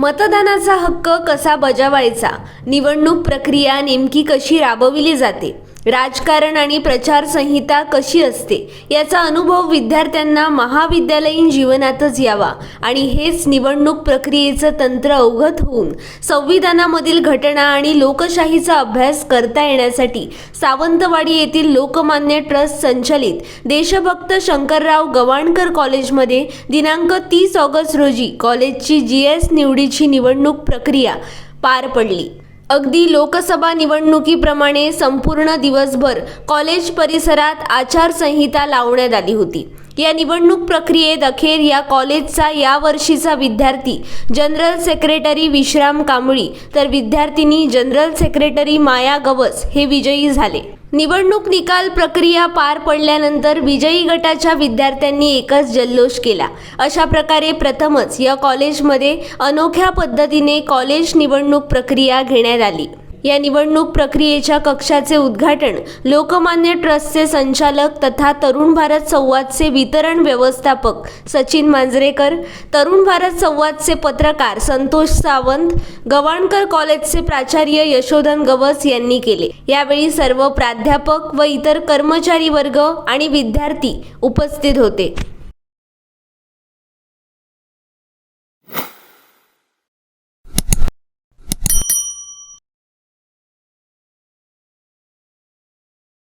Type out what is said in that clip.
मतदानाचा हक्क कसा बजावायचा? निवडणूक प्रक्रिया नेमकी कशी राबविली जाते? राजकारण आणि प्रचारसंहिता कशी असते याचा अनुभव विद्यार्थ्यांना महाविद्यालयीन जीवनातच यावा आणि हेच निवडणूक प्रक्रियेचं तंत्र अवगत होऊन संविधानामधील घटना आणि लोकशाहीचा अभ्यास करता येण्यासाठी सावंतवाडी येथील लोकमान्य ट्रस्ट संचलित देशभक्त शंकरराव गवाणकर कॉलेजमध्ये दिनांक तीस ऑगस्ट रोजी कॉलेजची जी एस निवडीची निवडणूक प्रक्रिया पार पडली. अगदी लोकसभा निवडणुकीप्रमाणे संपूर्ण दिवसभर कॉलेज परिसरात आचारसंहिता लावण्यात आली होती. या निवडणूक प्रक्रियेत अखेर या कॉलेजचा यावर्षीचा विद्यार्थी जनरल सेक्रेटरी विश्राम कांबळी. तर विद्यार्थिनी जनरल सेक्रेटरी माया गवस हे विजयी झाले. निवडणूक निकाल प्रक्रिया पार पडल्यानंतर विजयी गटाच्या विद्यार्थ्यांनी एकच जल्लोष केला. अशा प्रकारे प्रथमच या कॉलेजमध्ये अनोख्या पद्धतीने कॉलेज निवडणूक प्रक्रिया घेण्यात आली. या निवडणूक प्रक्रियेच्या कक्षाचे उद्घाटन लोकमान्य ट्रस्टचे संचालक तथा तरुण भारत संवादचे वितरण व्यवस्थापक सचिन मांजरेकर तरुण भारत संवादचे पत्रकार संतोष सावंत गवाणकर कॉलेजचे प्राचार्य यशोधन गवस यांनी केले. यावेळी सर्व प्राध्यापक व इतर कर्मचारी वर्ग आणि विद्यार्थी उपस्थित होते.